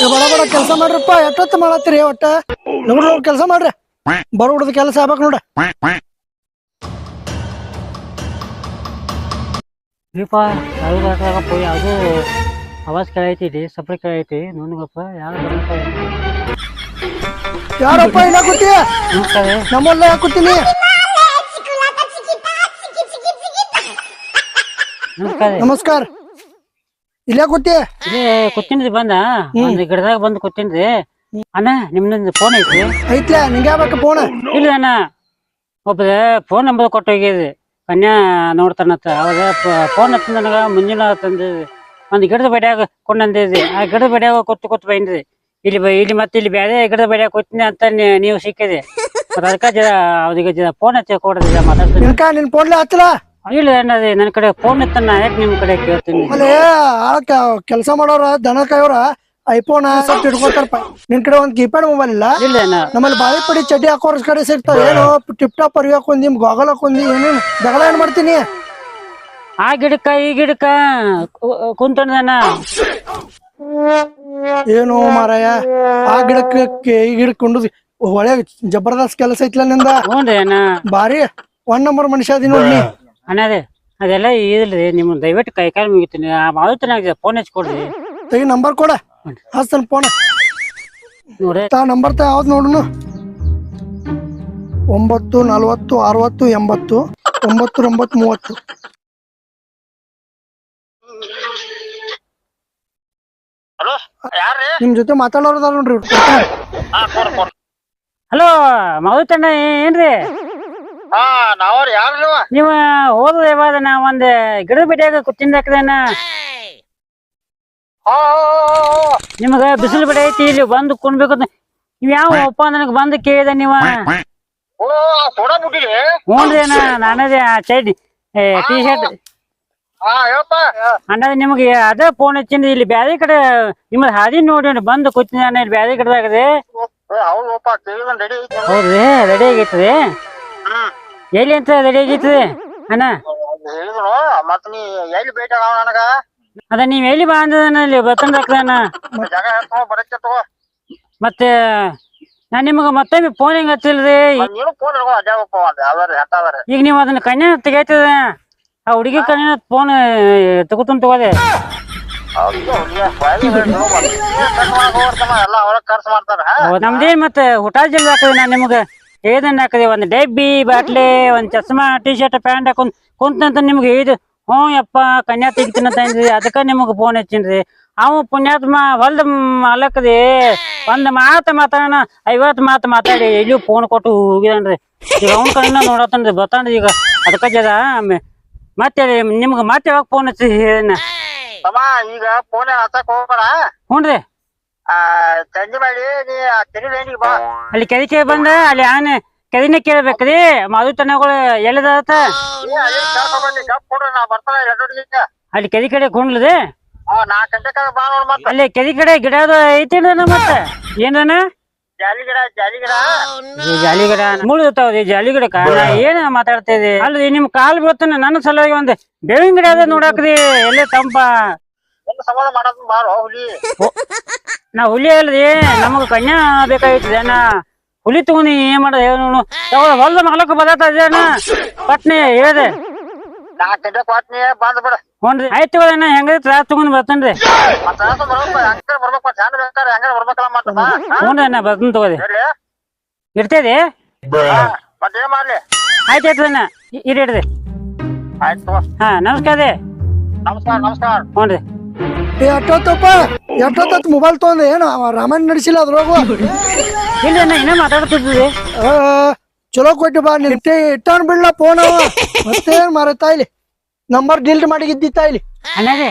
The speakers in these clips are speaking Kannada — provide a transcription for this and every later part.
ಏ ಬಡ ಬಡ ಕೆಲಸ ಮಾಡ್ರಪ್ಪ ಎಷ್ಟೊತ್ತು ಮಾಡತ್ತೀರಿ ಒಟ್ಟ? ನೋಡ್ರಿ ಕೆಲಸ ಮಾಡ್ರಿ. ಬರೋಡ್ದ ಕೆಲಸ ಆಗ್ಬೇಕು ನೋಡ ದೀಪ ಯಾವ್ದಾಗಪ್ಪ ಯಾವುದು ಆವಾಜ್ ಡಿ ಸಪ್ರೆ ಕೇಳೈತಿ ನೋಡ್ಗಪ್ಪ ಯಾರು ಯಾರಪ್ಪ ಇಲ್ಲ ಕೂತಿ ನಮ್ಮಲ್ಲ ಕೂತೀನಿ ನಮಸ್ಕಾರ. ನಮಸ್ಕಾರ. ಇಲ್ಲೇ ಕೂತಿ? ಇಲ್ಲಿ ಕೂತಿನ್ರಿ ಬಂದ. ಒಂದ್ ಗಿಡದಾಗ ಬಂದ್ ಕೂತಿನ್ರಿ. ಅಣ್ಣ ನಿಮ್ದೊಂದು ಫೋನ್ ಐತಿ ಐತ್ಲೆ ನಿಂಗೆ ಯಾಕೆ ಫೋನ್ ಇಲ್ಲ ಅಣ್ಣ. ಒಬ್ಬ ಫೋನ್ ನಂಬರ್ ಕೊಟ್ಟು ಹೋಗಿದ್ರಿ. ಕನ್ಯಾ ನೋಡ್ತಾನತ್ತ ಅವಾಗ ಫೋನ್ ಹತ್ತ ನನಗ ಮುಂಜಾನೆ ತಂದಿದ್ರಿ ಒಂದ್ ಗಿಡದ ಬಡ್ಯಾಗ ಕೊಂಡಂದಿದ್ರಿ ಆ ಗಿಡದ ಬಡ್ಯಾಗ ಕೊತ್ತು ಕೊತ್ತು ಬೈನ್ರಿ. ಇಲ್ಲಿ ಬ- ಇಲ್ಲಿ ಮತ್ತೆ ಇಲ್ಲಿ ಬೇರೆ ಗಿಡದ ಬಡ್ಯಾಗ ಕೊತ್ತಿನಿ ಅಂತ ನೀ- ನೀವು ಸಿಕ್ಕಿದೆ ಮತ್ತ್ ಅದಕ್ಕ ಜರ ಅವ್ರಿಗೆ ಜರ ಫೋನ್ ಹಚ್ಚಿ ಕೊಡ್ರಿ ಮಾತಾಡ್ತೀನಿ. ನಿನ್ಕ ನಿನ್ ಫೋನ್ಲೆ ಹಚ್ಚಲ? ಇಲ್ಲ ನನ್ನ ಕಡೆ ಫೋನ್ ಇತ್ತ ನಾ ಯಾಕೆ ನಿಮ್ ಕಡೆ ಕೇಳ್ತೀನಿ? ಆಮೇಲೆ ಆ ಕೆಲಸ ಮಾಡೋರ ದನ ಕಾಯೋರ ಐಫೋನ್ ಸ್ವಲ್ಪ ಹಿಡ್ಕೊತಾರಪ್ಪ ನಿನ್ ಕಡೆ ಒಂದ್ ಕೀಪ್ಯಾಡ್ ಮೊಬೈಲ್ ಇಲ್ಲ? ಇಲ್ಲ ನಮ್ಮಲ್ಲಿ ಬಾಳಿ ಪಡಿ ಚಡ್ಡಿ ಹಾಕೋರ್ ಕಡೆ ಸಿಗ್ತಾವ ಏನು ಟಿಪ್ ಟಾಪ್ ಅರಿವಿ ಹಾಕೊಂಡಿ ಗಾಗಲ್ ಹಾಕೊಂಡಿ ಏನೇನು ಜಗಳ ಏನ್ ಮಾಡ್ತೀನಿ? ಆ ಗಿಡಕ್ಕ ಈ ಗಿಡಕ್ಕ ಕುಂತಣ್ಣ ಏನು ಮಾರಾಯ? ಆ ಗಿಡಕ್ಕೆ ಈ ಗಿಡಕ್ಕೆ ಕೊಂಡು ಒಳ್ಳೆ ಜಬರ್ದಸ್ತ್ ಕೆಲಸ ಐತ್ಲ ನಿಂದ? ಅಣ್ಣ. ಬಾರಿ ಒನ್ ನಂಬರ್ ಮನುಷ್ಯ ಅದಿ ನೋಡಿ ಅಣ್ಣರೇ ಅದೆಲ್ಲ ಇದಿಲ್ರಿ ನಿಮ್ಮ ದಯವಿಟ್ಟು ಕೈ ಕಾಲು ಮುಗಿತೀನಿ. ಆ ಮಾರುತನಾಗ ಫೋನ್ ಹಚ್ಚಿ ಕೊಡ್ರಿ ತೆಗಿ ನಂಬರ್ ಕೊಡ. ಹಸ್ತನ್ ಫೋನ್ ನೋಡ್ರಿ. ತಾ ನಂಬರ್ ತ ಯಾವ್ದು ನೋಡುನು? ಒಂಬತ್ತು ನಲವತ್ತು ಅರವತ್ತು ಎಂಬತ್ತು ಒಂಬತ್ತು ಒಂಬತ್ತು ಮೂವತ್ತು. ನಿಮ್ ಜೊತೆ ಮಾತಾಡೋರ್ದಾರ ನೋಡ್ರಿ ಹಲೋ ಮಾರುತಣ್ಣ ಏನ್ರಿ? ಹಾ ನಾವ್ರಿ ಯಾರು ನೀವು? ನೀವು ಹೋದ ಯಾವಾಗ ನಾ ಒಂದ್ ಗಿಡದ ಬಿಡಿಯಾಗ ಕೂತಿಂದಾಕದೇನ ಹಾ ನಿಮಗ ಬಿಸಿಲು ಬಿಡ ಐತಿ ಇಲ್ಲಿ ಬಂದು ಕುಣ್ಬೇಕು ಅಂತ. ನೀವ್ ಯಾವ ಒಪ್ಪ ನನಗ್ ಬಂದು ಕೇಳಿದ ನೀವ? ಓ ಸೋಡಾ ಬುಡ್ಡಿಲಿ ಹ್ಞೂನ್ರಿ ಅಣ್ಣ ನಾನದೇ ಆ ಚೈಡಿ ಟಿ ಶರ್ಟ್ ಹಾ ಹೇಳಪ್ಪ. ಅಣ್ಣದ ನಿಮಗೆ ಅದೇ ಫೋನ್ ಹಚ್ಚಿಂದ ಇಲ್ಲಿ ಬ್ಯಾರೆ ಕಡೆ ನಿಮ್ಮದ್ ಹಾದಿ ನೋಡಿ ಬಂದು ಕೂತಿದ್ದಾನೆ ಇಲ್ಲಿ ಬ್ಯಾರೆ ಕಡೆದಾಗದೆ. ಹೌದಪ್ಪ ಕೇಳಿದ ರೆಡಿ ಐತಿ ಹೌದ್ರಿ ರೆಡಿ ಆಗೈತ್ರಿ ಹ್ಮ್. ಎಲ್ಲಿ ಅಂತ ರೆಡಿ ಆಗೈತ್ರಿ ಅಣ್ಣ? ಹೇಳಿದ್ರು ಮತ್ ನೀ ಎಲ್ಲಿ ಭೇಟಿ ಆಗಾವ ನನಗ? ಅದ ನೀವ್ ಎಲ್ಲಿ ಬಾ ಅಂದ್ರಲ್ಲಿ ಬರ್ತಂದ ಹಾಕ್ದಾನ ಜಾಗ ಹೇಳ್ತೋ ಬರಕ್ಕೆ ತಗೋ. ಮತ್ತೆ ನಾ ನಿಮಗ ಮತ್ತೊಮ್ಮೆ ಫೋನ್ ಹೆಂಗ್ ಹಚ್ಚಿಲ್ರಿ? ನೀನು ಫೋನ್ ಹಿಡ್ಕೊ ಈಗ ನೀವ್ ಅದನ್ನ ಕನ್ಯಾ ತೆಗೈತದ ಆ ಹುಡುಗಿ ಕನ್ಯಾ ಫೋನ್ ತಗೋತನ್ ತಗೋದೆ? ನಮ್ದೇನ್ ಮತ್ತೆ ಊಟ ಜಿಲ್ ಹಾಕದೆ ನಾ ನಿಮಗ. ಏದನ್ನ ಹಾಕದೆ ಒಂದ್ ಡಬ್ಬಿ ಬಾಟ್ಲಿ ಒಂದ್ ಚಸ್ಮಾ ಟಿ ಶರ್ಟ್ ಪ್ಯಾಂಟ್ ಹಾಕೊಂಡ್ ಕುಂತಂತ ನಿಮ್ಗೆ ಹೇಳಿದ್ ಹ್ಞೂ ಯಪ್ಪ ಕನ್ಯಾ ತೆಗಿತೀನಂತ ಅಂದ್ರಿ ಅದಕ್ಕ ನಿಮಗ ಫೋನ್ ಹಚ್ಚಿನ್ರಿ ಅವ ಪುಣ್ಯಾತ್ಮ ಹೊಲ್ದ ಮಾಲಕದಿ ಒಂದ್ ಮಾತು ಮಾತಾಡೋಣ ಐವತ್ ಮಾತು ಮಾತಾಡಿ ಎಲ್ಲಿಯೂ ಫೋನ್ ಕೊಟ್ಟು ಹೋಗಿದನ್ರಿ ಈಗ ಅವ್ನ ಕಡೆನ ನೋಡತ್ತನ್ರಿ ಬರ್ತಾನ್ರಿ ಈಗ ಅದಕ್ಕ ಜರ ಮೆ- ಮತ್ತೆ ನಿಮ್ಗ ಮತ್ತೆ ಯಾವಾಗ ಫೋನ್ ಹಚ್ಚಿ ಹೇಳಿನ ತಮ್ಮ ಈಗ ಫೋನ್ ಹಚ್ಚಕ್ ಹೋಗ್ಬೇಡ ಹ್ಞೂನ್ರಿ ಆ ಮಾಡಿ ನೀ ಆ ಬಾ. ಅಲ್ಲಿ ಕೆದಿಕೆ ಬಂದ ಅಲ್ಲಿ ಆನೆ ಕೆದಿನ ಕೇಳ್ಬೇಕ್ರಿ ಮಾದುತನಗಳು ಎಲ್ಲಿದಾತ ನೀ ಅಲ್ಲಿ ಕೊಡು ನಾ ಬರ್ತಾನೆ ಅಲ್ಲಿ ಕೆದಿ ಕಡೆ ಕುಂಡ್ಲದೆ ಹಾ ನಾಲ್ಕು ಗಂಟೆಗೆ ಬಾ ನೋಡ್ ಮತ್ತೆ. ಅಲ್ಲಿ ಕೆದಿ ಕಡೆ ಗಿಡ ಅದು ಐತೇನ್ರನ ಮತ್ತೆ? ಏನ್ರನ? ಜಾಲಿ ಗಿಡ ಜಾಲಿ ಗಿಡ. ಈ ಜಾಲಿ ಗಿಡ ಮುಳಿತಾವ್ರಿ ಜಾಲಿ ಗಿಡಕ್ಕ. ನಾ ಏನ ಮಾತಾಡ್ತಾ ಇದ್ದೆ? ಅಲ್ರಿ ನಿಮ್ ಕಾಲ್ ಬೀಳ್ತಾನೆ ನನ್ನ ಸಲುವಾಗಿ ಒಂದ್ ಬೇವಿನ ಗಿಡ ಅದ ನೋಡಾಕ್ರಿ ಎಲ್ಲೇ ತಂಪ. ಮಾಡೋದು ಬಾರೋ ಹುಲಿ. ನಾ ಹುಲಿ ಅಲ್ರಿ ನಮಗ ಕನ್ಯಾ ಬೇಕಾಗಿತ್ತು ಅಣ್ಣ. ಹುಲಿ ತಗೊಂಡಿ ಏನ್ ಮಾಡೋದು ಹೊಲದ ನೋಡು ತಗೊಳ ಹೊಲ್ದ ಪಟ್ನಿ ಬದಾತ ನಾ ಪಟ್ನೆ ಹೇಳಿದೆ. ನಾಲ್ಕು ಬಿಡು ಕೊಟ್ನಿ ಬಂದ್ ಬಿಡ. ಆಯ್ತು ಅಣ್ಣ ಹೆಂಗ ತ್ರಾಸ್ ತಗೊಂಡ್ ಬರ್ತೇನ್ರಿ ಮತ್ತೆ ಬರ್ಬೇಕು ಹಂಗಾರ ಬರ್ಬೇಕು ಮತ್ತೆ ಬೇಕಾರೆ ಹೆಂಗಾರ ಬರ್ಬೇಕಲ್ಲ ಮತ್ತೆ ಹ್ಞೂ ಅಣ್ಣ ಬರ್ತೇನೆ ತಗೋರಿ. ಇರ್ತೇರಿ? ಮಾಡ್ಲಿ? ಆಯ್ತು ಅಣ್ಣ ಇರಿ ಇಡ್ರಿ ಆಯ್ತು ಹಾ ನಮಸ್ಕಾರ ರೀ. ನಮಸ್ಕಾರ ನಮಸ್ಕಾರ. ಹ್ಞೂ ರೀ. ಎಷ್ಟೊತ್ತಪ್ಪ ಎಷ್ಟೊತ್ತ ಮೊಬೈಲ್ ತಗೊಂಡ? ಏನು ರಾಮಾಯಣ ನಡೆಸಿಲ್ಲ ಅದ್ರೊಳಗು? ಇಲ್ಲ ಇನ್ನೂ ಮಾತಾಡ್ತಿದ್ರಿ ಆ, ಚಲೋ ಕೊಟ್ಟು ಬಾ ನೀನ್ ಇಟ್ಟೆ ಇಟ್ಟಾನ್ ಬಿಡ್ಲ ಫೋನ್ ಅವ. ಮತ್ತೇನ್ ಮರತಾ ಇಲ್ಲಿ? ನಂಬರ್ ಡಿಲ್ಟ್ ಮಾಡಿ ಇದ್ದಿತ್ತ ಇಲ್ಲಿ? ಅಣ್ಣಾರೆ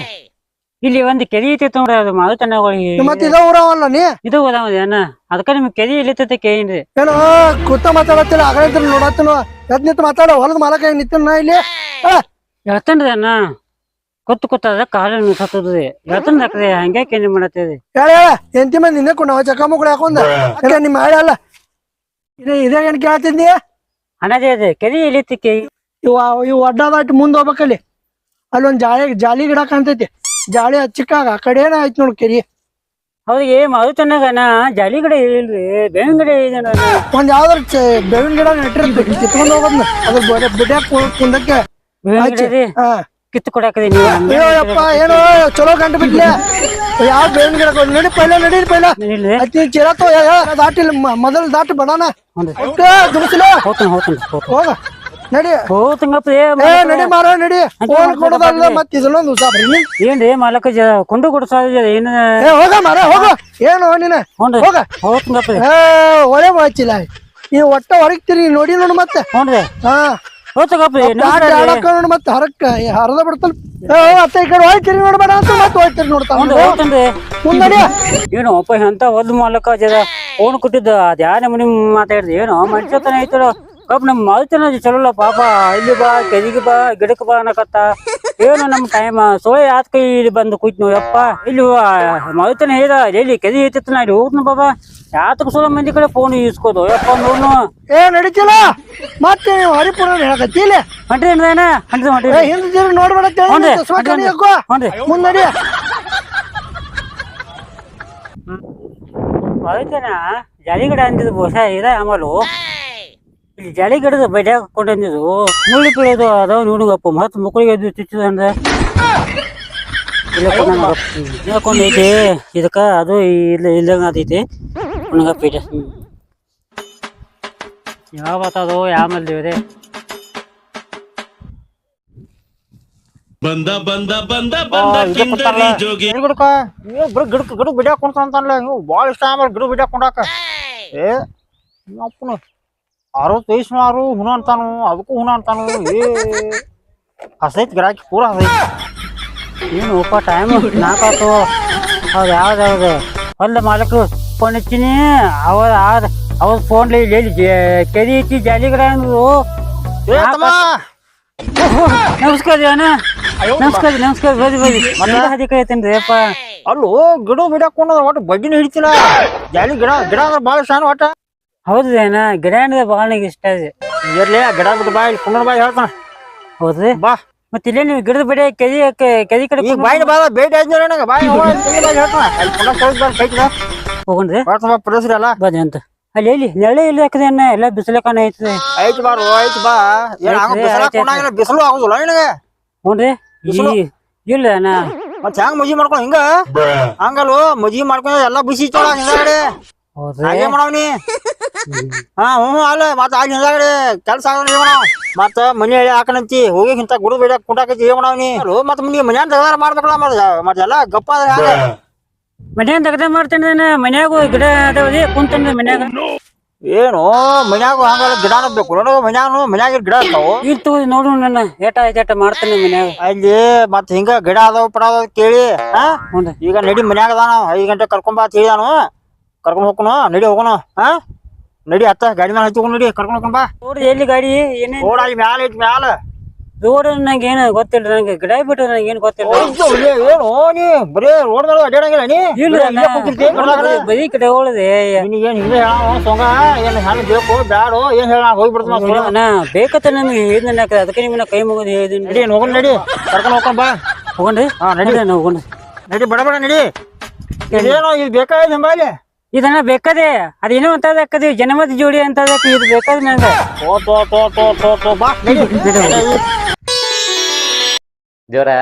ಇಲ್ಲಿ ಒಂದು ಕೆದಿ ಐತಿ ನೋಡ್ರಿ ಅದು ಮಾರುತಣ್ಣಗಳಿಗೆ ಮತ್ತೆ ಇದ ಊರವಲ್ಲ ನೀ? ಇದು ಓದಾವದಿ ಅಣ್ಣ. ಅದಕ್ಕೆ ನಿಮ್ಗೆ ಕೆದಿ ಇಲ್ಲಿತೈತೆ ಕೇಳಿನ್ರಿ. ಏನೋ ಕೂತ ಮಾತಾಡತ್ತಿಲ್ಲ ಆಗಲಿದ್ರ ನೋಡತ್ತನು ಎದ್ ನಿಂತ ಮಾತಾಡ ಹೊಲದ ಮಾಲಕ ನಿಂತ ನಾ ಇಲ್ಲಿ? ಹೇಳ್ತಾನ ಹೇಳ್ತೇನ್ರಿ ಅಣ್ಣ. ಕೊತ್ತು ಕೊತ್ತಾದ ಕಾಲ ನಿಂತದ್ರಿ ಹೇಳ್ತೇನೆ ಹಾಕ್ರಿ ಹಂಗೆ ಕೇಳಿ ಮಾಡತ್ತೇರಿ ಹೇಳ ಹೇಳ. ಎಂತಿ ಮಂದಿ ನಿನ್ನೆ ಕೊಂಡು ಅವ ಚಕ್ಕ ಮುಕ್ಕಳು ನಿಮ್ಮ ಹೇಳ ಅಲ್ಲ. ಇದೇ ಇದೇ ಏನ್ ಕೇಳ್ತಿದ್ನಿ ಅಣ್ಣದೇ ಅದೇ ಕೆರಿ ಇಳಿತಿಕ್ಕೆ. ಇವ ಇವ್ ಅಡ್ಡದಾಟಿ ಮುಂದ್ ಹೋಗ್ಬೇಕಲ್ಲಿ ಅಲ್ಲೊಂದ್ ಜಾಳಿ ಜಾಲಿ ಗಿಡ ಕಾಣ್ತೈತಿ. ಜಾಳಿ ಹಚ್ಚಿಕ್ಕಾಗ ಆ ಕಡೆ ಏನಾಯ್ತು ನೋಡ್ ಕೆರಿ. ಹೌದು ಏ ಮಾವು ನಾ ಜಾಲಿ ಗಿಡ ಇಲ್ರಿ ಬೇವಿನ ಗಿಡ ಇದೆ ನಾನು ಒಂದ್ ಯಾವ್ದಾರ ಚ- ಬೇವಿನ ಗಿಡ ನೆಟ್ಟಿರ್ಬೇಕು ಕಿತ್ಕೊಂಡ್ ಹೋಗೋದ್ನ. ಅದ್ರ ಬಿಡ್ಯಾಕ ಕುಂದಕ್ಕೆ ಬೇವಿನ ಗಿಡ ರೀ ಹಾ. ಕಿತ್ತು ಕೊಡಾಕದಿ ನೀವು ಅಯ್ಯೋ ಏನೋ ಚಲೋ ಯಾವ ಬೇವಿನ ಗಿಡ ಕೊಡ್- ನಡಿ ಪೈಲ ನಡಿ ಪೈಲ. ಇಲ್ರಿ ಅತಿ ಚಿರತ್ತು ದಾಟಿಲ್ಲ ಮೊದಲು ದಾಟಿ ಬಡಾನ. ಹ್ಞೂ ದುಮಸಿಲ ಹೋಗ್ತಾನೆ ಹೋಗ್ತಾನೆ ಹೋಗ್ತಾನೆ ಹೋಗ ನಡಿ. ಹೋಗ್ತಂಗಪ್ಪ ಏ ನಡಿ ಮಾರ ನಡಿ. ಫೋನ್ ಕೊಡೋದಲ್ಲ ಮತ್ತೆ ಇದನ್ನೊಂದು ಸಾಬ್ರಿ ನೀ. ಏನ್ರಿ ಮಾಲಕ ಕೊಂಡು ಕೊಡ ಏನು ಏ ಹೋಗ ಮಾರ ಹೋಗ. ಏನು ನೀನ? ಹೋಗ. ಹೋಗ್ತಂಗಪ್ಪ ಏ ಒಳ್ಳೆ ಮಾಚಿಲ್ಲ ನೀ ಒಟ್ಟ ಹೊರಗ್ತಿರಿ ನೋಡಿ ನೋಡು ಮತ್ತೆ. ಹ್ಞೂ ಹಾ. ಮತ್ತೆ ಹರಕ್ಕ ಹರದ ಬಿಡ್ತಾನ ಅತ್ತ ಈ ಕಡೆ ಹೋಯ್ ನೋಡ್ಬೇಡ ಅಂತ ಮತ್ತೆ ನೋಡ್ತಾನ ಏನು ಅಪ್ಪ ಎಂತ ಒದ್ ಮಾಲಕ ಜದ ಫೋನ್ ಕೊಟ್ಟಿದ್ದ. ಅದ್ ಯಾ ನಿಮ್ ಮಾತಾಡಿದ್? ಏನು ಮನುಷ್ಯತನ ಐತಲ್ಲ. ಪಾಪ ನಮ್ ಮಲ್ತನ ಚಲೋಲ್ಲ ಪಾಪ. ಇಲ್ಲಿ ಬಾ ಕೆದಿಗೆ ಬಾ ಗಿಡಕ್ ಬಾ ಅನ್ನಕತ್ತ. ಏನು ನಮ್ಮ ಟೈಮ್ ಸೋಳೆ ಆತ್ ಕೈ ಇಲ್ಲಿ ಬಂದು ಕೂತ್ ಯಪ್ಪ. ಇಲ್ಲಿ ಮಲ್ತನ ಹೇಳ ಡೈಲಿ ಕೆದಿ ಐತಿತ್ತು ನಾ ಇಲ್ಲಿ ಹೋಗ್ತೀನಿ ಬಾಬಾ. ಯಾತಕ್ಕೆ ಸೋಲ ಮಂದಿ ಕಡೆ ಫೋನ್ ಇಸ್ಕೋದು ಯಪ್ಪ ನೋಡ್ನು. ಏ ನಡೀತಿಲ್ಲ. ಮತ್ತೆ ನೀವು ಹರಿಪುರ ಹೇಳಕತ್ತಿ ಇಲ್ಲಿ? ಹೊಂಟ್ರಿ ಏನ? ಹೊಂಟ್ರಿ ಹೊಂಟ್ರಿ. ಹಿಂದೆ ತಿರುಗಿ ನೋಡ್ಬೇಡ ಅಂತ ಹೇಳಿ ಹ್ಞೂ ರೀ, ಚಸ್ಮಾ ಕಣ್ಣಿ ಹ್ಞೂ ಹಾಕೋ ಹ್ಞೂ ರೀ ಮುಂದಡಿ ಮಲ್ತನ ಜಾಲಿಗಡ ಅಂದಿದ್ದು ಬಹುಶ ಇದ ಆಮಲು ಇಲ್ಲಿ ಜಾಲಿಗಡದ ಬಡ್ಯಾಗ ಹಾಕೊಂಡು ಮುಳ್ಳು ಮುಳ್ಳಿ ಬೀಳೋದು ಅದಾವ ನೋಡುಗಪ್ಪ ಮತ್ತೆ ಮಕ್ಕಳಿಗೆ ಎದ್ದು ಚುಚ್ಚದ ಅಂದ ಇಲ್ಲಕೊಂಡು ಐತಿ. ಇದಕ್ಕ ಅದು ಇಲ್ಲ ಇಲ್ಲಂಗ ಆತೈತಿ. ಉಣಗಪ್ಪ ಇದೆ. ಯಾವ ಬರ್ತದೋ ಯಾವ ಮಲ್ದಿವ್ರಿ ಬಂದ ಬಂದ ಬಂದ ಬಂದ ಕಿಂದರಿ ಜೋಗಿ. ಗಿಡಕ್ಕ ನೀವು ಬರೀ ಗಿಡಕ್ಕೆ ಗಿಡ ನೀವು ಭಾಳ ಇಷ್ಟ ಆಮೇಲೆ ಗಿಡ ಬಿಡ್ಯಾಕ ಕುಂಡಾಕ. ಏ ಅಪ್ಪನು. ಅರವತ್ತು ವಯಸ್ಸಿನವರು ಹುಣ ಅಂತಾನು ಅದಕ್ಕೂ ಹುಣ ಅಂತಾನು ಏ. ಹಸೈತ್ ಗಿರಾಕಿ ಪೂರ ಹಸೈತಿ. ಏನು ಒಪ್ಪ ಟೈಮ್ ನಾಕಾತು ಅದು ಯಾವ್ದು ಯಾವ್ದು? ಅಲ್ಲ ಮಾಲಕರು ಫೋನ್ ಹಚ್ಚಿನಿ. ಅವ ಆದ ಅವ ಫೋನ್ ಇಲ್ಲಿ ಕೆರಿ ಐತಿ ಜಾಲಿಗಡ ಅಂದ್ರು ನಮಸ್ಕಾರ ಅಣ್ಣ. ನಮಸ್ಕಾರ ನಮಸ್ಕಾರ ಬದಿ ಬದಿ ಮನೆ ಹದಿ ಕೈತೇನ್ರಿ ಅಪ್ಪ. ಅಲ್ಲೋ ಗಿಡ ಬಿಡ್ಯಾಕ ಕೊಂಡದ ಒಟ್ಟು ಬಗ್ಗಿನ ಹಿಡಿತಿಲ್ಲ. ಜಾಲಿ ಗಿಡ ಗಿಡ ಅಂದ್ರೆ ಭಾಳ ಇಷ್ಟ ಒಟ್ಟ. ಹೌದ್ರಿ ಏನಾ ಗಿಡ ಭಾಳ ಇಷ್ಟ ಇದೆ ಇರ್ಲಿ ಗಿಡ ಬಿಟ್ಟು ಬಾ ಇಲ್ಲಿ ಕುಂದ್ರ ಬಾಯಿ ಹೇಳ್ತಾನ. ಹೌದ್ರಿ ಬಾ. ಮತ್ತೆ ಇಲ್ಲೇ ನೀವು ಗಿಡದ ಬಡಿ ಕೆದಿ ಕೆದಿ ಕಡೆ ಈಗ ಬಾಯಿ ಬಾ ಭೇಟಿ ಆಯ್ತು ನನಗೆ. ಬಾಯಿ ಹೇಳ್ತಾನ. ಅಲ್ಲಿ ಕುಂದ್ರ ಕಳ್ಸಿ ಬಾ ಹೋಗಣ್ರಿ ಪ್ರದೇಶ ಅಲ್ಲ ಬಾ ಅಂತ ಅಲ್ಲಿ ಎಲ್ಲಿ ನೆಳೆ ಇಲ್ಲಿ ಹಾಕದೆ ಎಲ್ಲ ಕಾಣ ಐತದೆ ಐತಿ ಬಾರು ಐತಿ ಬಾ. ಬಿಸಿಲ ಬಿಸಿಲು ಆಗುದಿಲ್ಲ ನಿನಗೆ. ಹ್ಞೂನ್ರಿ ಇಲ್ಲ ಅಣ್ಣ. ಮತ್ ಹೆಂಗ್ ಮಜಿ ಮಾಡ್ಕೊಂಡು ಹಿಂಗ? ಹಂಗಲ್ವ ಮಜಿ ಮಾಡ್ಕೊಂಡ್ ಎಲ್ಲಾ ಬಿಸಿ ಹೌದ್ರಿ ಹಾಗೆ ಮಾಡವ್ನಿ ಹಾ ಹ್ಞೂ ಅಲ್ಲ ಮತ್ತ ಅಲ್ಲಿ ಹಿಂದಾಗಡೆ ಕೆಲಸ ಆಗೋನ್ ಏನ್ ಮಾಡವ್ ಮತ್ತ ಮನಿ ಹೇಳಿ ಹಾಕಣಂತಿ ಹೋಗಿ ಇಂತ ಗುಡು ಬೇಡ ಕುಂಟಾಕೈತಿ ಏನ್ ಮಾಡವ್ನಿ ಮತ್ತ ಮನಿ ಮನ್ಯಾಗ ತೆಗ್ದಾರ ಮಾಡ್ಬೇಕಲ್ಲ ಮತ್ತ ಮತ್ತ ಎಲ್ಲ ಗಪ್ಪ ಆದ್ರೆ ಹ್ಯಾಂಗ ಮನ್ಯಾಗ ತೆಗ್ದ ಮಾಡ್ತೇನೆ ನಾನು ಮನ್ಯಾಗ ಗಿಡ ಅದಾವದಿ ಕುಂತೇನೆ ಮನ್ಯಾಗ. ಏನು ಮನ್ಯಾಗ ಹಂಗ ಗಿಡನ ಬೇಕು. ನೋಡು ಮನ್ಯಾಗ ಮನ್ಯಾಗ ಗಿಡ ಇರ್ತಾವು. ನೋಡು ನನ್ನ ಏಟ ಮಾಡ್ತೇನೆ ಮನ್ಯಾಗ. ಅಲ್ಲಿ ಮತ್ತ ಹಿಂಗ ಗಿಡ ಅದಾವ ಪಡ ಅದಾವ ಕೇಳಿ ಹಾ? ಈಗ ನಡಿ ಮನ್ಯಾಗ ಅದಾನ ಐದು ಗಂಟೆ ಕರ್ಕೊಂಡ್ ಬಾ ಅಂತ ಹೇಳಿದಾನು. ಕರ್ಕೊಂಡ್ ಹೋಗೋಣ ನಡಿ ಹೋಗೋಣ ಹಾ ನಡಿ ಅತ್ತ ಗಾಡಿ ಮೇಲೆ ಹಚ್ಕೊಂಡು ನಡಿ ಕರ್ಕೊಂಡ್ ಹೋಗೋಣ ಬಾ. ರೋಡ್ ಎಲ್ಲಿ ಗಾಡಿ ಏನೇ ರೋಡ್ ಅಲ್ಲಿ ಮ್ಯಾಲ ಐತಿ ಮ್ಯಾಲ. ರೋಡ್ ನಂಗೆ ಏನು ಗೊತ್ತಿಲ್ಲ ನಂಗೆ ಗಿಡ ಬಿಟ್ಟು ನಂಗೆ ಏನು ಗೊತ್ತಿಲ್ಲ ಹೋಯ್ತು, ಇಲ್ಲೇ ಏನು ನೀ ಬರೀ ರೋಡ್ ಮೇಲೆ ಅಡ್ಡಾಡಂಗಿಲ್ಲ ನೀ? ಇಲ್ಲ ಬರೀ ಇಲ್ಲೇ ಕುಂತಿರ್ತಿ, ಹೊರಗಡೆ. ಬರೀ ಕಡೆ ಹೋಳದೆ ನಿನಗ್ ಏನ್ ಹಿಂಗೆ ಹೇಳ ಸೊಂಗ ಏನ್ ಹೆಣ್ಣು ಬೇಕು ಬ್ಯಾಡೋ ಏನ್ ಹೇಳ ಹೋಗ್ಬಿಡ್ತಾನ ನಾ ಬೇಕತ್ತ ನಮ್ಗೆ ಹೇಳಿದ್ನ ಅದಕ್ಕೆ ನಿಮ್ಮನ್ನ ಕೈ ಮುಗಿದು ಹೇಳಿದ್ದೀನಿ ನಡಿ ಹೋಗೋಣ ನಡಿ. ಕರ್ಕೊಂಡ್ ಹೋಗ್ಕೊಂಡ್ ಬಾ. ಹೋಗಣ್ರಿ? ಹಾ ನಡಿ. ನಡಿ ಹೋಗೋಣ. ನಡಿ ಬಡ ಬಡ ನಡಿ. ಇದೇನೋ ಇದು ಬೇಕಾಗಿದೆ ಹಿಂಬಾಲಿ ಇದನ್ನ ಬೇಕದೆ ಅದೇನೋ ಅಂತ ಹಾಕದಿ ಜನಮದ ಜೋಡಿ ಅಂತ ಅದಕ್ಕೆ ಇದು ಬೇಕಾದ ನಂಗೆ. ತೋ ತೋ ತೋ ತೋ ತೋ ತೋ ಬಾ ನಡಿ. ದೇವ್ರ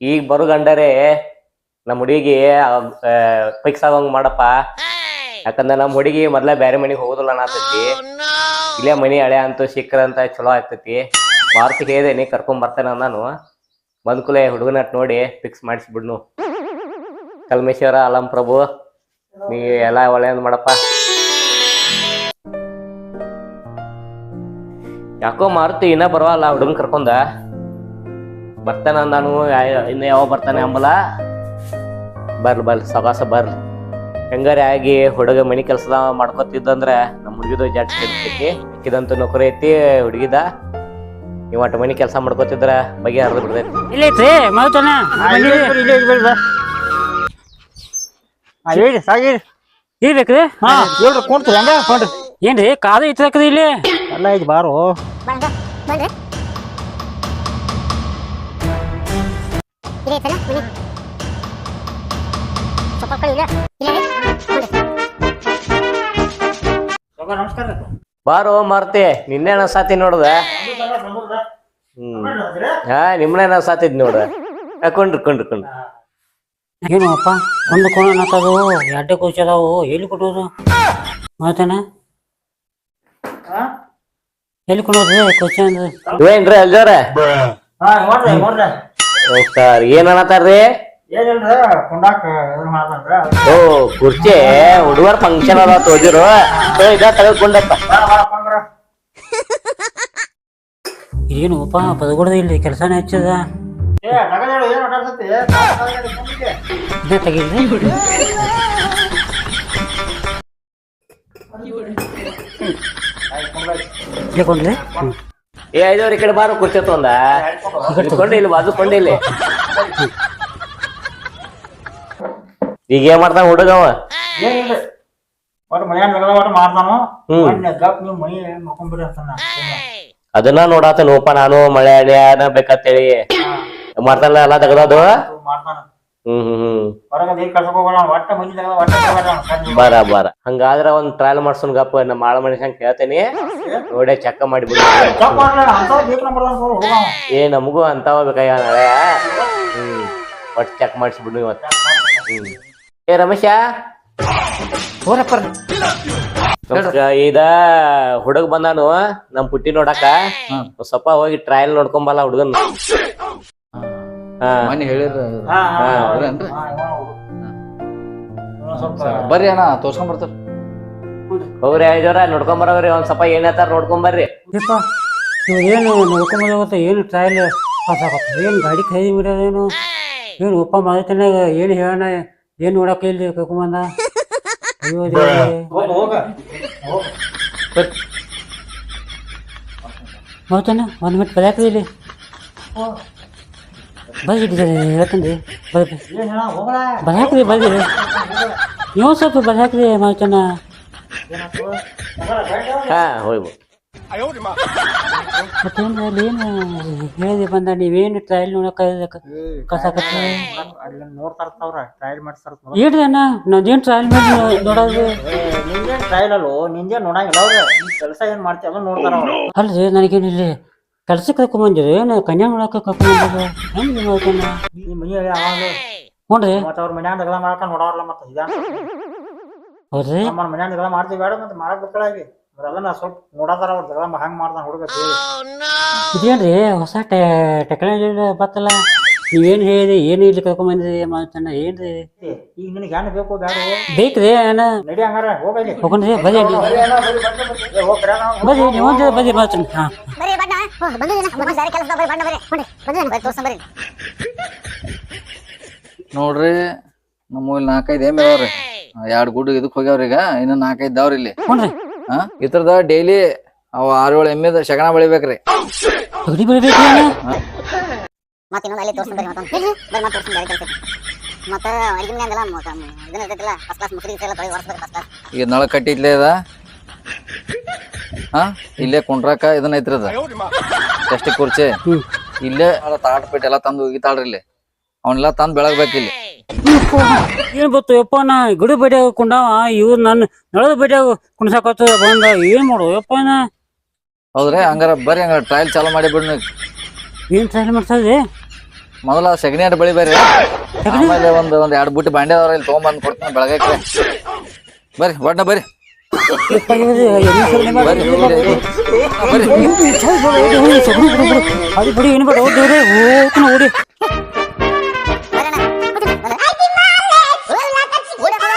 ಈಗ ಬರು ಗಂಡರೇ ನಮ್ಮ ಹುಡುಗಿ ಫಿಕ್ಸ್ ಆಗಂಗ್ ಮಾಡಪ್ಪ. ಯಾಕಂದ್ರೆ ನಮ್ಮ ಹುಡುಗಿ ಮೊದ್ಲ ಬ್ಯಾರೆ ಮನೆಗೆ ಹೋಗುದಿಲ್ಲ ಅನ್ನತೈತಿ ಇಲ್ಲೇ ಮನಿ ಹಳೆ ಅಂತೂ ಸಿಕ್ಕರಂತ ಚಲೋ ಆಗ್ತೈತಿ. ಇದೆ ನೀ ಕರ್ಕೊಂಡ್ ಬರ್ತಾನ ನಾನು ಬಂದ್ಕುಲೆ ಹುಡುಗನಟ್ ನೋಡಿ ಫಿಕ್ಸ್ ಮಾಡಿಸ್ಬಿಡ್ನು ಕಲ್ಮೇಶ್ವರ ಅಲಂ ಪ್ರಭು. ನೀ ಎಲ್ಲ ಒಳ್ಳೇದು ಮಾಡಪ್ಪ. ಯಾಕೋ ಮಾರುತಿ ಇನ್ನ ಬರವಲ್ಲ ಹುಡುಗನ್ ಕರ್ಕೊಂಡ? ಬರ್ತಾನ ಅಂದಾನು ಯಾ- ಇನ್ನ ಯಾವ ಬರ್ತಾನೆ ಅಂಬಲ? ಬರ್ಲಿ ಬರ್ಲಿ ಸವಾಸ ಬರ್ಲಿ. ಹೆಂಗಾರೆ ಆಗಿ ಹುಡುಗ ಮನಿ ಕೆಲಸದ ಮಾಡ್ಕೊತಿದ್ದಂದ್ರೆ ನಮ್ಮ ಹುಡುಗಿದು ಜಾಟ್ ಇರ್ತೈತಿ ಇದಂತೂ ನೌಕರಿ ಐತಿ ಹುಡುಗಿದ. ನೀವು ಒಟ್ಟು ಮನಿ ಕೆಲಸ ಮಾಡ್ಕೊತಿದ್ರ ಬಗೆ ಹರಿದು ಬಿಡ್ತೈತಿ. ಇಲ್ಲ ಐತ್ರಿ ಮೌತನ ಹೇಳಿ ಸಾಗಿರಿ ಈಗ ಬೇಕ್ರಿ ಹಾ ಹೇಳ್ರಿ ಕುಂತ್ರಿ ಹಂಗ? ಕೊಂಡ್ರಿ ಏನ್ರಿ ಕಾದು ಇತ್ತಕ್ರಿ ಇಲ್ಲಿ? ಎಲ್ಲ ಐತಿ ಬಾರು. ಬಾರೋ ಮಾರ್ತಿ ನಿನ್ನೆ ಸಾತಿ ನೋಡ್ದ? ಹ್ಮ್. ಹಾ ನಿಮ್ನೆ ಸಾತಿದ್ ನೋಡ ಕೊಂಡ್ರಿ ಕೊಂಡ್ರಿ ಕೊಂಡ್ರಿ. ಏನು ಅಪ್ಪ ಒಂದು ಕೋಣ ಅನ್ನತ್ತದು ಎರಡೇ ಕೋಚ್ ಅದಾವು ಎಲ್ಲಿ ಕೊಟ್ಟೋದು ಮಾತೇನ ಎಲ್ಲಿ ಕೊಡೋದು? ಕೋಚ ಅಂದ್ರೆ ಇವೇನ್ರಿ ಅಲ್ಜೋರ? ಸರ್ ಏನ್ ಅನ್ನತಾರ್ರಿ? ಓ ಕುರ್ಚಿ ಹುಡುಗರ್ ಫಂಕ್ಷನ್ ಅದ ತೋಜಿರು. ಇದ ತೆಗೆದುಕೊಂಡಪ್ಪ. ಏನು ಅಪ್ಪ ಬದಗೊಡ್ದ ಇಲ್ಲಿ ಕೆಲಸನೇ ಹಚ್ಚದ? ಏ ಐದವ್ರ ಈ ಕಡೆ ಬಾರು ಕುರ್ಚಿ ತೊಂದ ಕೊಂಡಿ ಇಲ್ಲಿ ಬಾಜು ಕೊಂಡಿ ಇಲ್ಲಿ. ಈಗ ಏನ್ ಮಾಡ್ತಾನ ಅಂತಾನ ಅದನ್ನ ನೋಡಾತ ನೋಪ ನಾನು ಮಳೆ ಅಡ್ಯಾನ ಬೇಕಂತೇಳಿ. ಮಾಡ್ತಾನಲ್ಲ ಎಲ್ಲ ತೆಗ್ದದು ಮಾಡ್ತಾನ ಹ್ಮ್ ಹ್ಮ್ ಬರ ಬರ. ಹಂಗಾದ್ರ ಒಂದ್ ಟ್ರಯಲ್ ಮಾಡ್ಸೋನ್ ಗಪ್ಪ ನಮ್ಮ ಆಳ ಮನುಷ್ಯನ್ ಕೇಳ್ತೇನಿ. ನೋಡೆ ಚೆಕ್ ಮಾಡಿ ಏ ನಮಗೂ ಅಂತಾವ ಬೇಕಾಗ ನಾಳೆ. ಹ್ಮ್. ಒಟ್ ಚೆಕ್ ಮಾಡಿಸ್ಬಿಡು ಇವತ್ತ ಹ್ಮ್. ಏ ರಮೇಶ? ಹೋರಪ್ಪ ಇದ ಹುಡುಗ ಬಂದಾನು ನಮ್ ಪುಟ್ಟಿ ನೋಡಾಕ. ಸ್ವಲ್ಪ ಹೋಗಿ ಟ್ರಯಲ್ ನೋಡ್ಕೊಂಬಲ್ಲ ಹುಡುಗನ್. ಮನೆ ಹೇಳಿರ ಬರ್ರಿ ಅಣ್ಣ ತೋರ್ಸ್ಕೊಂಡ್ ಬರ್ತಾರ. ಹೋಗ್ರಿ ಐದವ್ರ ನೋಡ್ಕೊಂಬರ್ರಿ ಒಂದ್ ಸ್ವಲ್ಪ ಏನ್ ಹೇಳ್ತಾರ ಏನು ನೋಡ್ಕೊಂಬಂದ ಗೊತ್ತಾ ಏನು ಟ್ರಯಲ್? ಪಾಸ್ ಆಗತ್ತ ಏನು ಗಾಡಿ ಖರೀದಿ ಬಿಡೋದೇನು ಏನು? ಒಪ್ಪ ಮಾಡ್ತಾನೆ ಏನು ಹೇಳೋಣ? ಏನು ನೋಡಕ್ಕೆ ಇಲ್ಲಿ ಕರ್ಕೊಂಬಂದ? ಅಯ್ಯೋ ಒಂದ್ ಹೋಗು ಹೋಗ ಹೋಗು. ಮಾತಾನ ಒಂದು ಮಿನಿಟ್ ಕಲಿಯಾಕ್ರಿ ಇಲ್ಲಿ ಬರ್ರಿ ಹೇಳ್ತೀನಿ. ಬರ್ರಿ ಬರ್ರಿ ನೀವು ಸ್ವಲ್ಪ ಹೋಗಲ್ಲ, ಬೇಡ. ಹಾ ಹೋಗ್ಬೋ ಮತ್ತೇನು ಅಲ್ಲಿ ಏನು ಹೇಳಿ ಬಂದ? ನೀವೇನು ಟ್ರಯಲ್ ನೋಡಕ್ಕೆ ಕಸ ನೋಡ್ತಾ ಇರ್ತಾವ್ರ ಟ್ರಯಲ್ ಅಣ್ಣ ಮಾಡಿ ನೋಡೋದು? ನಿಂದೇನ್ ಟ್ರಯಲ್ ಅಲ್ಲೋ? ನಿಂದೇನ್ ನೋಡಂಗಿಲ್ಲ ಅವ್ರ. ಕೆಲಸ ಏನು ಮಾಡ್ತೀವಿ ಅದನ್ನು ನೋಡ್ತಾರ ಅಲ್ರಿ ನನಗೇನಿಲ್ಲ. ಇಲ್ಲಿ ಕೆಲ್ಸಕ್ಕೆ ಕರ್ಕೊಂಬಂದಿರಿ ಏನು ಕನ್ಯಾ ನೋಡಕ್ಕೆ ಕರ್ಕೊಂಬಂದಿರಿ ಹೆಂಗೆ ಮಾಡ್ತಾನ ಈ ಮನಿ ಹೇಳಿ ಅವಾಗ ಹ್ಞೂ ಮತ್ತ ಅವ್ರ ಮನ್ಯಾಗ ಜಗಳ ಮಾಡಕ ನೋಡವ್ರಲ್ಲ ಮತ್ತ ಇದ ಹೌದ್ರಿ. ನಮ್ಮ ಮನ್ಯಾಗ ಜಗಳ ಮಾಡ್ತೀವಿ ಬೇಡ ಮತ್ತೆ ಮಾಡಕ್ ಬೇಕಳಾಗಿ ಅದನ್ನ ಸ್ವಲ್ಪ ನೋಡತಾರ ಅವ್ರ ಜಗಳ ಹಂಗ ಮಾಡ್ತಾನ ಹುಡುಗ ಇದೇನ್ರಿ ಹೊಸ ಟೆ ಟೆಕ್ನಾಲಜಿ ಬತ್ತಲ್ಲ ನೀವೇನು ಹೇಳಿರಿ ಏನು ಇಲ್ಲಿ ಕರ್ಕೊಂಬಂದಿರಿ ಮಾತಣ್ಣ ಏನ್ರಿ ಈಗ ನಿನಗೆ ಹೆಣ್ಣು ಬೇಕು ಬೇಡ ಬೇಕ್ರಿ ಅಣ್ಣ ನಡಿ ಹಂಗಾರ ಹೋಗಲಿ ಹೋಗ್ರಿ ಬರೀ ಹಾಂ ಬರೀ ಬಣ್ಣ ಬಂದಿದ್ದೀನ ಮತ್ತೆ ಸಾರಿ ಕೆಲಸ ಬರೀ ಬಣ್ಣ ಬರೀ ನೋಡಿ ಬಂದಿದ್ದೀನಿ ಬರೀ ತೋರ್ಸಂ ಬರೀ ನೋಡ್ರಿ ನಮ್ಮ ಇಲ್ಲಿ ನಾಲ್ಕೈದು ಎಮ್ಮೆ ಅದಾವ್ರಿ ಎರಡ್ ಗುಡ್ ಇದಕ್ ಹೋಗ್ಯಾವ್ರಿ ಈಗ ಇನ್ನು ನಾಲ್ಕೈದು ದಾವ್ರಿ ಇಲ್ಲಿ ಹಾ ಇದ್ರದ ಡೈಲಿ ಅವ ಆರ್ ಏಳು ಎಮ್ಮೆದ ಶಗಣ ಬೆಳಿಬೇಕ್ರಿ ಅಗಡಿ ಅಣ್ಣ ಮತ್ತೆ ಇನ್ನೊಂದು ಅಲ್ಲಿ ತೋರಿಸ್ತಾರೆ ಮತ್ತೊಂದು ಬರೀ ಮತ್ತೆ ತೋರಿಸ್ತಾರೆ ಬೇರೆ ಕೆಲಸ ಮತ್ತೆ ಅಡಿಗೆ ಮನೆಯಂಗೆಲ್ಲ ಇದನ್ನ ಇರ್ತೈತಿಲ್ಲ ಫಸ್ಟ್ ಕ್ಲಾಸ್ ಮುಸ್ರಿ ಎಲ್ಲ ತೊಳಿ ವರ್ಷದ ಫಸ್ಟ್ ಕ್ಲಾಸ್ ಈಗ ನಳ ಕಟ್ಟಿದ್ಲೇ ಅದ? ಹಾ? ಇಲ್ಲೇ ಕುಂಡ್ರಾಕ ಇದನ್ನ ಐತ್ರಿ ಅದ? ಎಷ್ಟಿ ಕುರ್ಚಿ? ಇಲ್ಲೇ ತಾಟ್ ಪೇಟ್ ಎಲ್ಲಾ ತಂದು ಒಗಿತಾಳ್ರಿ ಇಲ್ಲಿ. ಅವನ್ನೆಲ್ಲ ತಂದು ಬೆಳಗ್ಬೇಕಿಲ್ಲಿ ಏನ್ ಏನು ಗೊತ್ತು ಯಪ್ಪ ನಾ ಗುಡಿ ಬಡಿಯಾಗ ಕುಂಡಾವ ಇವ್ರು ನನ್ನ ನಳದ ಬಡಿಯಾಗ ಕುಣಸಾಕ ಬಂದ ಏನ್ ಮಾಡು ಯಪ್ಪ ನಾ ಹೌದ್ರಿ ಹಂಗಾರ ಬರ್ರಿ ಹಂಗಾರ ಟ್ರಯಲ್ ಚಾಲು ಮಾಡಿ ಬಿಡ್ರಿ ಏನು ಟ್ರೈಲ್ ಮಾಡ್ತಾಯಿದ್ರಿ? ಮೊದಲ ಸಗಣಿ ಅಡ್ ಬೆಳಿಬೇರಿ ಆಮೇಲೆ ಒಂದ್ ಒಂದ್ ಎರಡ್ ಬುಟ್ಟಿ ಬಾಂಡೆ ಅದಾವ್ರಿ ಇಲ್ಲಿ ತಗೊಂಬಂದ್ ಕೊಡ್ತೀನಿ ಬೆಳಗಕ್ಕೆ ಬರ್ರಿ ಬಣ್ಣ ಬರ್ರಿ. ಯಪ್ಪ ಇವ್ರು ಎಣ್ಣೆ ಸಗಣಿ ಮಾಡಿ ಬರ್ರಿ. ಇದು ಬರ್ರಿ. ಬರ್ರಿ. ಸಗಣಿ ಬಿಡು, ಬಿಡು. ಅದು ಬಿಡಿ ಏನು ಬೇಡ ಹೋಗ್ರಿ ಹೋಗ್ತಾನ ಓಡಿ ಬರೋಣ.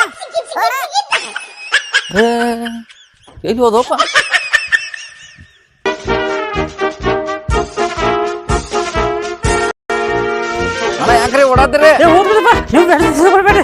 ಏ, ಎಲ್ಲಿ ಹೋದಪ್ಪ? ಅಣ್ಣ